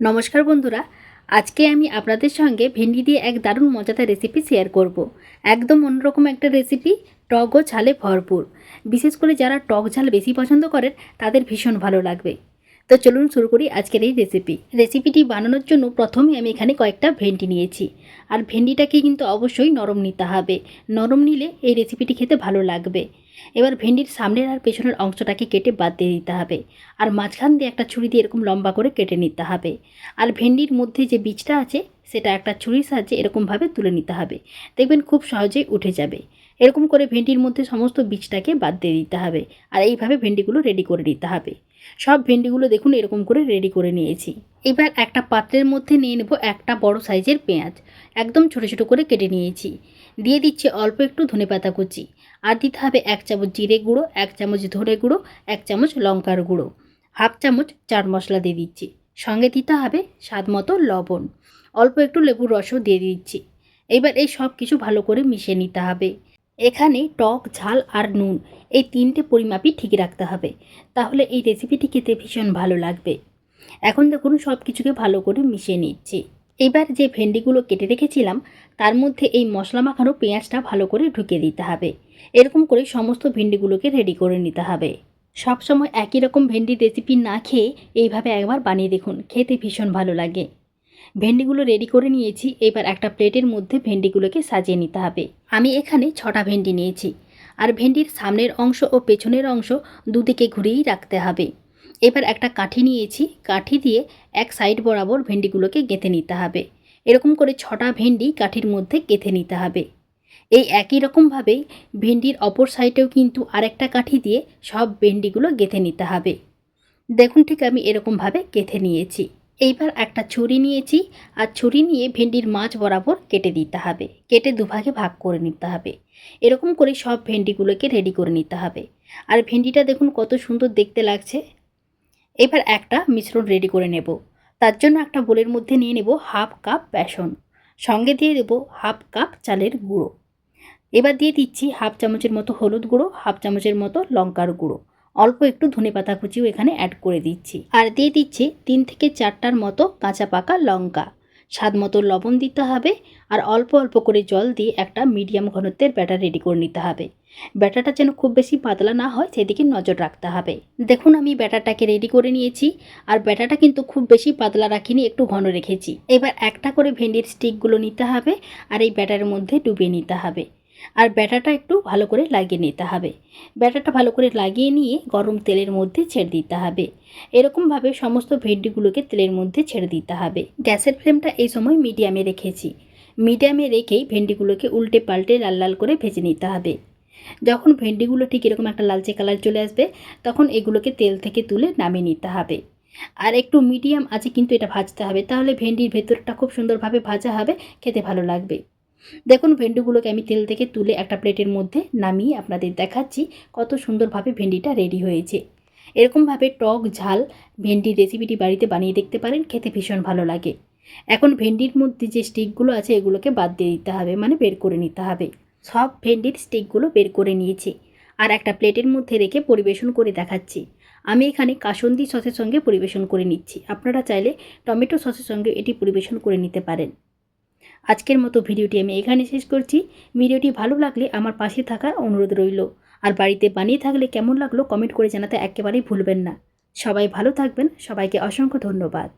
নমস্কার বন্ধুরা, আজকে আমি আপনাদের সঙ্গে ভেন্ডি দিয়ে এক দারুণ মজাদার রেসিপি শেয়ার করব। একদম অন্যরকম একটা রেসিপি টক ও ঝালে ভরপুর বিশেষ করে যারা টক ঝাল বেশি পছন্দ করেন, তাদের ভীষণ ভালো লাগবে তো চলুন শুরু করি আজকের এই রেসিপি রেসিপিটি বানানোর জন্য প্রথমে আমি এখানে কয়েকটা ভেন্ডি নিয়েছি। আর ভেন্ডিটাকে কিন্তু অবশ্যই নরম নিতে হবে। নরম নিলে এই রেসিপিটি খেতে ভালো লাগবে। এবার ভেন্ডির সামনের আর পেছনের অংশটাকে কেটে বাদ দিয়ে দিতে হবে। আর মাঝখান দিয়ে একটা ছুরি দিয়ে এরকম লম্বা করে কেটে নিতে হবে। আর ভেন্ডির মধ্যে যে বীজটা আছে, সেটা একটা ছুরির সাহায্যে এরকমভাবে তুলে নিতে হবে। দেখবেন খুব সহজেই উঠে যাবে। এরকম করে ভেন্ডির মধ্যে সমস্ত বীজটাকে বাদ দিয়ে দিতে হবে আর এইভাবে ভেন্ডিগুলো রেডি করে নিতে হবে। সব ভেন্ডিগুলো দেখুন এরকম করে রেডি করে নিয়েছি। এবার একটা পাত্রের মধ্যে নিয়ে নেব একটা বড় সাইজের পেঁয়াজ। একদম ছোটো ছোটো করে কেটে নিয়েছি। দিয়ে দিচ্ছি অল্প একটু ধনেপাতা কুচি। আর দিতে হবে এক চামচ জিরে গুঁড়ো, এক চামচ ধনে গুঁড়ো, এক চামচ লঙ্কার গুঁড়ো। হাফ চামচ চাট মশলা দিয়ে দিচ্ছি। সঙ্গে দিতে হবে স্বাদ মতো লবণ। অল্প একটু লেবুর রসও দিয়ে দিচ্ছি। এবার এই সব কিছু ভালো করে মিশিয়ে নিতে হবে। এখানে টক, ঝাল আর নুন, এই তিনটে পরিমাপই ঠিক রাখতে হবে। তাহলে এই রেসিপিটি খেতে ভীষণ ভালো লাগবে। এখন দেখুন সব কিছুকে ভালো করে মিশিয়ে নিচ্ছি। এবার যে ভেন্ডিগুলো কেটে রেখেছিলাম, তার মধ্যে এই মশলা মাখানো পেঁয়াজটা ভালো করে ঢুকিয়ে দিতে হবে। এরকম করে সমস্ত ভেন্ডিগুলোকে রেডি করে নিতে হবে। সবসময় একই রকম ভেন্ডির রেসিপি না খেয়ে এইভাবে একবার বানিয়ে দেখুন, খেতে ভীষণ ভালো লাগে। ভেন্ডিগুলো রেডি করে নিয়েছি। এবার একটা প্লেটের মধ্যে ভেন্ডিগুলোকে সাজিয়ে নিতে হবে। আমি এখানে ছটা ভেন্ডি নিয়েছি। আর ভেন্ডির সামনের অংশ ও পেছনের অংশ দুদিকে ঘুরিয়েই রাখতে হবে। এবার একটা কাঠি নিয়েছি। কাঠি দিয়ে এক সাইড বরাবর ভেন্ডিগুলোকে গেঁথে নিতে হবে। এরকম করে ছটা ভেন্ডি কাঠির মধ্যে গেঁথে নিতে হবে। এই একই রকমভাবেই ভেন্ডির অপর সাইডেও কিন্তু আরেকটা কাঠি দিয়ে সব ভেন্ডিগুলো গেঁথে নিতে হবে। দেখুন ঠিক আমি এরকমভাবে গেঁথে নিয়েছি। এইবার একটা ছুরি নিয়েছি, আর ছুরি নিয়ে ভেন্ডির মাছ বরাবর কেটে দিতে হবে। কেটে দুভাগে ভাগ করে নিতে হবে। এরকম করে সব ভেন্ডিগুলোকে রেডি করে নিতে হবে। আর ভেন্ডিটা দেখুন কত সুন্দর দেখতে লাগছে। এবার একটা মিশ্রণ রেডি করে নেব। তার জন্য একটা বোলের মধ্যে নিয়ে নেব হাফ কাপ বেসন। সঙ্গে দিয়ে দেবো হাফ কাপ চালের গুঁড়ো। এবার দিয়ে দিচ্ছি হাফ চামচের মতো হলুদ গুঁড়ো, হাফ চামচের মতো লঙ্কার গুঁড়ো। অল্প একটু ধনে পাতা কুচিও এখানে অ্যাড করে দিচ্ছি। আর দিয়ে দিচ্ছি তিন থেকে চারটার মতো কাঁচা পাকা লঙ্কা। স্বাদ মতো লবণ দিতে হবে আর অল্প অল্প করে জল দিয়ে একটা মিডিয়াম ঘনত্বের ব্যাটার রেডি করে নিতে হবে। ব্যাটারটা যেন খুব বেশি পাতলা না হয় সেদিকে নজর রাখতে হবে। দেখুন আমি ব্যাটারটাকে রেডি করে নিয়েছি আর ব্যাটারটা কিন্তু খুব বেশি পাতলা রাখিনি, একটু ঘন রেখেছি। এবার একটা করে ভেন্ডির স্টিকগুলো নিতে হবে আর এই ব্যাটারের মধ্যে ডুবিয়ে নিতে হবে। আর ব্যাটাটা একটু ভালো করে লাগিয়ে নিতে হবে। ব্যাটাটা ভালো করে লাগিয়ে নিয়ে গরম তেলের মধ্যে ছেড়ে দিতে হবে। এরকমভাবে সমস্ত ভেন্ডিগুলোকে তেলের মধ্যে ছেড়ে দিতে হবে। গ্যাসের ফ্লেমটা এই সময় মিডিয়ামে রেখেছি। মিডিয়ামে রেখেই ভেন্ডিগুলোকে উল্টে পাল্টে লাল লাল করে ভেজে নিতে হবে। যখন ভেন্ডিগুলো ঠিক এরকম একটা লালচে কালার চলে আসবে, তখন এগুলোকে তেল থেকে তুলে নামিয়ে নিতে হবে। আর একটু মিডিয়াম আছে কিন্তু এটা ভাজতে হবে। তাহলে ভেন্ডির ভেতরটা খুব সুন্দরভাবে ভাজা হবে, খেতে ভালো লাগবে। দেখুন, ভেন্ডিগুলোকে আমি তেল থেকে তুলে একটা প্লেটের মধ্যে নামিয়ে আপনাদের দেখাচ্ছি কত সুন্দরভাবে ভেন্ডিটা রেডি হয়েছে। এরকমভাবে টক ঝাল ভেন্ডির রেসিপিটি বাড়িতে বানিয়ে দেখতে পারেন, খেতে ভীষণ ভালো লাগে। এখন ভেন্ডির মধ্যে যে স্টিকগুলো আছে, এগুলোকে বাদ দিয়ে দিতে হবে মানে বের করে নিতে হবে। সব ভেন্ডির স্টিকগুলো বের করে নিয়েছি আর একটা প্লেটের মধ্যে রেখে পরিবেশন করে দেখাচ্ছি। আমি এখানে কাসন্দি সসের সঙ্গে পরিবেশন করে নিচ্ছি। আপনারা চাইলে টমেটো সসের সঙ্গে এটি পরিবেশন করে নিতে পারেন। আজকের মতো ভিডিওটি আমি এখানে শেষ করছি। ভিডিওটি ভালো লাগলে আমার পাশে থাকার অনুরোধ রইল। আর বাড়িতে বানিয়ে থাকলে কেমন লাগল কমেন্ট করে জানাতে একেবারেই ভুলবেন না। সবাই ভালো থাকবেন। সবাইকে অসংখ্য ধন্যবাদ।